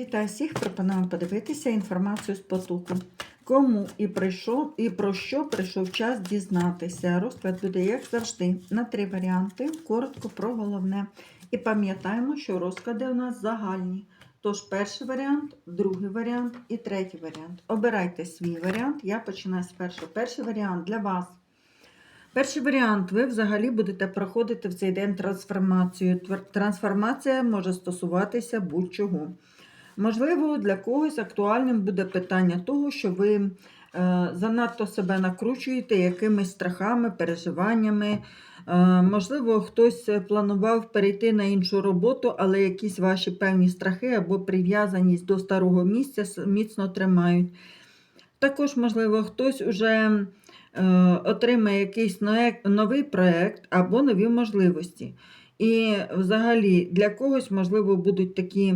Вітаю всіх! Пропоную подивитися інформацію з потоку. Кому і прийшов, і про що прийшов час дізнатися. Розклад буде, як завжди, на три варіанти. Коротко про головне. І пам'ятаємо, що розклади у нас загальні. Тож перший варіант, другий варіант і третій варіант. Обирайте свій варіант. Я починаю з першого. Перший варіант для вас. Перший варіант, ви взагалі будете проходити в цей день трансформацію. Трансформація може стосуватися будь-чого. Можливо, для когось актуальним буде питання того, що ви е, занадто себе накручуєте якимись страхами, переживаннями. Е, можливо, хтось планував перейти на іншу роботу, але якісь ваші певні страхи або прив'язаність до старого місця міцно тримають. Також, можливо, хтось уже е, отримає якийсь новий проєкт або нові можливості. І взагалі для когось, можливо, будуть такі,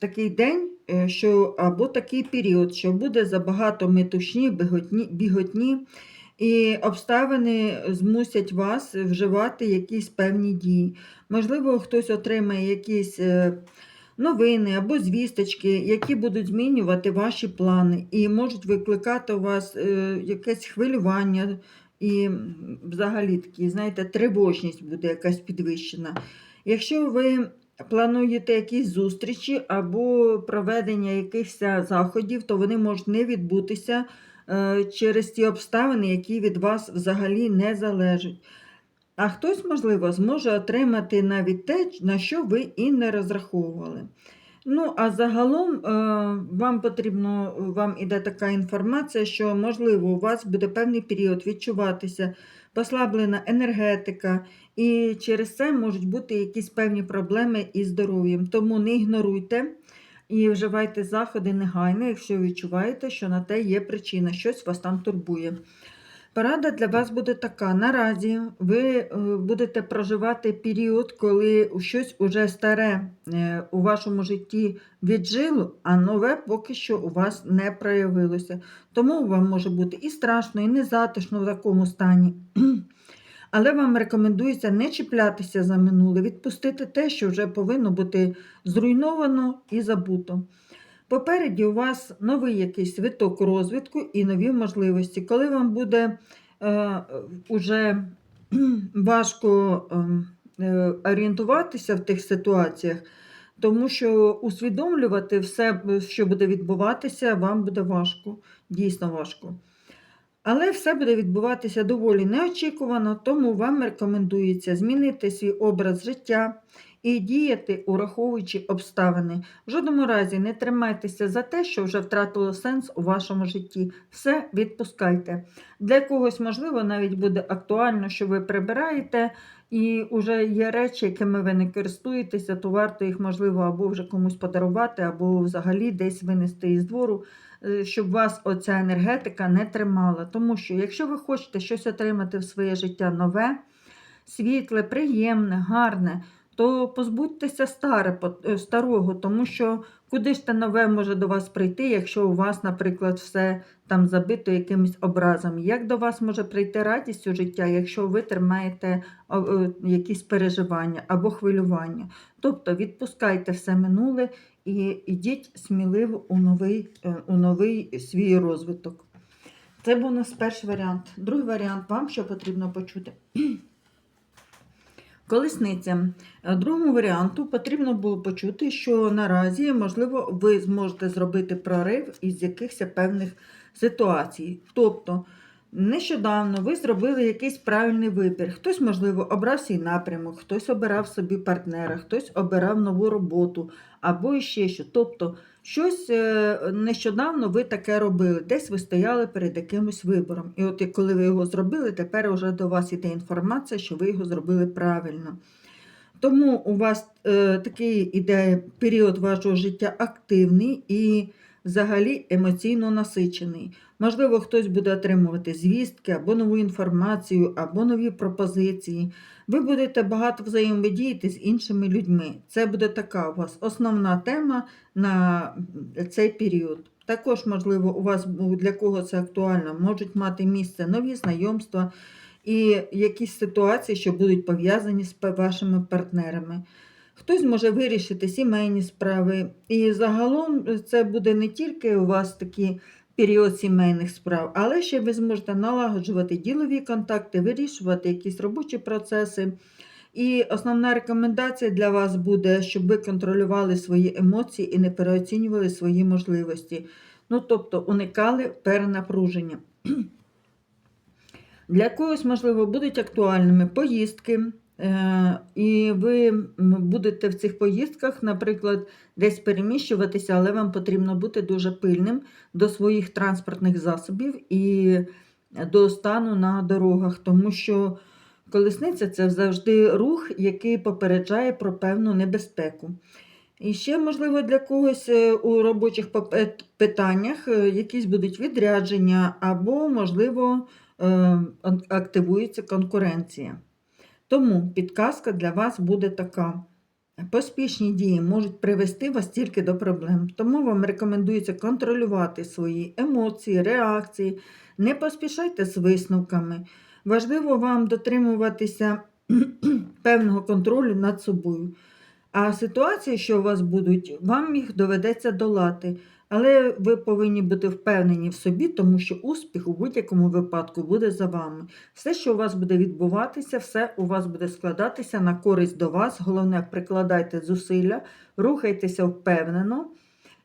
такий день, е, що, або такий період, що буде забагато метушні, біготні, біготні, і обставини змусять вас вживати якісь певні дії. Можливо, хтось отримає якісь. е, новини або звісточки, які будуть змінювати ваші плани і можуть викликати у вас е, якесь хвилювання і взагалі такі, знаєте, тривожність буде якась підвищена. Якщо ви плануєте якісь зустрічі або проведення якихось заходів, то вони можуть не відбутися е, через ті обставини, які від вас взагалі не залежать. А хтось, можливо, зможе отримати навіть те, на що ви і не розраховували. Ну, а загалом е, вам потрібно, вам іде така інформація, що, можливо, у вас буде певний період відчуватися послаблена енергетика, і через це можуть бути якісь певні проблеми із здоров'ям. Тому не ігноруйте і вживайте заходи негайно, якщо відчуваєте, що на те є причина, щось вас там турбує. Порада для вас буде така. Наразі ви е, будете проживати період, коли щось уже старе е, у вашому житті віджило, а нове поки що у вас не проявилося. Тому вам може бути і страшно, і незатишно в такому стані. Але вам рекомендується не чіплятися за минуле, відпустити те, що вже повинно бути зруйновано і забуто. Попереді у вас новий якийсь виток розвитку і нові можливості. Коли вам буде е, уже важко е, е, орієнтуватися в тих ситуаціях, тому що усвідомлювати все, що буде відбуватися, вам буде важко, дійсно важко. Але все буде відбуватися доволі неочікувано, тому вам рекомендується змінити свій образ життя і діяти, ураховуючи обставини. В жодному разі не тримайтеся за те, що вже втратило сенс у вашому житті. Все відпускайте. Для когось, можливо, навіть буде актуально, що ви прибираєте, і вже є речі, якими ви не користуєтеся, то варто їх, можливо, або вже комусь подарувати, або взагалі десь винести із двору, е, щоб вас оця енергетика не тримала. Тому що, якщо ви хочете щось отримати в своє життя нове, світле, приємне, гарне, то позбудьтеся старе, е, старого, тому що куди ж те нове може до вас прийти, якщо у вас, наприклад, все там забито якимись образами. Як до вас може прийти радість у життя, якщо ви тримаєте е, якісь переживання або хвилювання? Тобто відпускайте все минуле і йдіть сміливо у новий, е, у новий свій розвиток. Це був у нас перший варіант. Другий варіант вам що потрібно почути. Колесниця. Е, Другому варіанту потрібно було почути, що наразі, можливо, ви зможете зробити прорив із якихось певних ситуацій. Тобто, нещодавно ви зробили якийсь правильний вибір. Хтось, можливо, обрав свій напрямок, хтось обирав собі партнера, хтось обирав нову роботу або ще що. Тобто, щось е, нещодавно ви таке робили, десь ви стояли перед якимось вибором. І от коли ви його зробили, тепер вже до вас йде інформація, що ви його зробили правильно. Тому у вас е, такий іде період вашого життя активний і взагалі емоційно насичений. Можливо, хтось буде отримувати звістки або нову інформацію, або нові пропозиції. Ви будете багато взаємодіяти з іншими людьми. Це буде така у вас основна тема на цей період. Також, можливо, у вас для кого це актуально, можуть мати місце нові знайомства і якісь ситуації, що будуть пов'язані з вашими партнерами. Хтось може вирішити сімейні справи. І загалом це буде не тільки у вас такий період сімейних справ, але ще ви зможете налагоджувати ділові контакти, вирішувати якісь робочі процеси. І основна рекомендація для вас буде, щоб ви контролювали свої емоції і не переоцінювали свої можливості. Ну, тобто уникали перенапруження. Для когось, можливо, будуть актуальними поїздки, і ви будете в цих поїздках, наприклад, десь переміщуватися, але вам потрібно бути дуже пильним до своїх транспортних засобів і до стану на дорогах, тому що колесниця це завжди рух, який попереджає про певну небезпеку. І ще, можливо, для когось е, у робочих питаннях е, якісь будуть відрядження, або, можливо, е, активується конкуренція. Тому підказка для вас буде така. Поспішні дії можуть привести вас тільки до проблем. Тому вам рекомендується контролювати свої емоції, реакції. Не поспішайте з висновками. Важливо вам дотримуватися певного контролю над собою. А ситуації, що у вас будуть, вам їх доведеться долати. Але ви повинні бути впевнені в собі, тому що успіх у будь-якому випадку буде за вами. Все, що у вас буде відбуватися, все у вас буде складатися на користь до вас. Головне, прикладайте зусилля, рухайтеся впевнено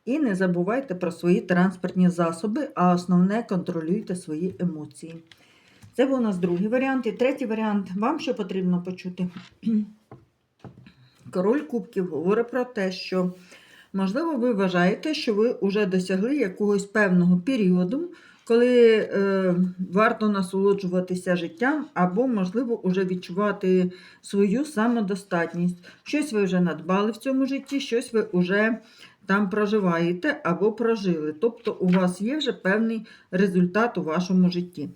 і не забувайте про свої транспортні засоби, а основне контролюйте свої емоції. Це був у нас другий варіант. І третій варіант. Вам що потрібно почути? Король Кубків говорить про те, що, можливо, ви вважаєте, що ви вже досягли якогось певного періоду, коли е, варто насолоджуватися життям, або, можливо, вже відчувати свою самодостатність. Щось ви вже надбали в цьому житті, щось ви вже там проживаєте або прожили. Тобто у вас є вже певний результат у вашому житті.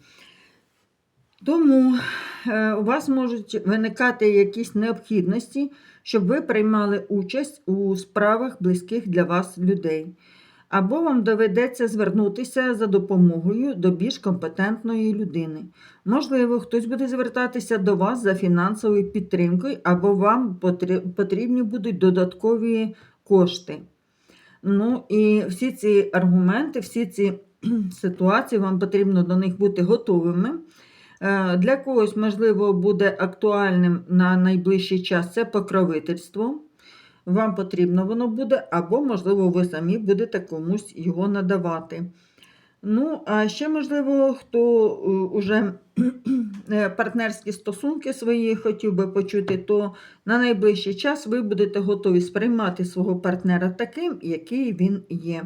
Тому е, у вас можуть виникати якісь необхідності, щоб ви приймали участь у справах близьких для вас людей. Або вам доведеться звернутися за допомогою до більш компетентної людини. Можливо, хтось буде звертатися до вас за фінансовою підтримкою, або вам потрібні будуть додаткові кошти. Ну і всі ці аргументи, всі ці ситуації, вам потрібно до них бути готовими. Е, Для когось, можливо, буде актуальним на найближчий час це покровительство. Вам потрібно воно буде, або, можливо, ви самі будете комусь його надавати. Ну, а ще, можливо, хто вже партнерські стосунки свої хотів би почути, то на найближчий час ви будете готові сприймати свого партнера таким, який він є.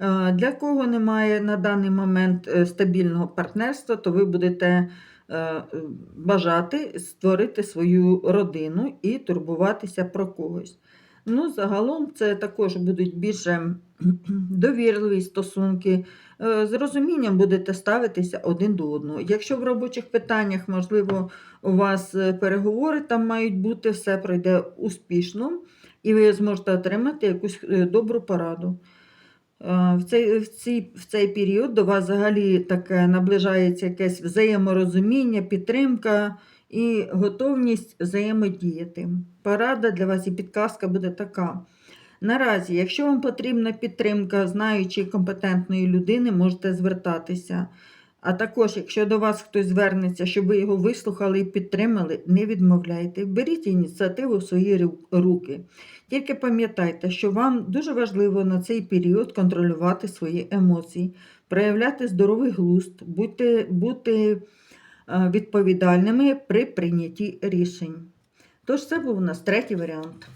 Е, Для кого немає на даний момент е, стабільного партнерства, то ви будете е, бажати створити свою родину і турбуватися про когось. Ну, загалом це також будуть більше довірливі стосунки. З розумінням будете ставитися один до одного. Якщо в робочих питаннях, можливо, у вас переговори там мають бути, все пройде успішно, і ви зможете отримати якусь добру пораду. Е, В цей, в, цей, в цей період до вас взагалі таке наближається якесь взаєморозуміння, підтримка і готовність взаємодіяти. Порада для вас і підказка буде така. Наразі, якщо вам потрібна підтримка знаючої компетентної людини, можете звертатися. А також, якщо до вас хтось звернеться, щоб ви його вислухали і підтримали, не відмовляйте. Беріть ініціативу в свої руки. Тільки пам'ятайте, що вам дуже важливо на цей період контролювати свої емоції, проявляти здоровий глузд, бути, бути е, відповідальними при прийнятті рішень. Тож це був у нас третій варіант.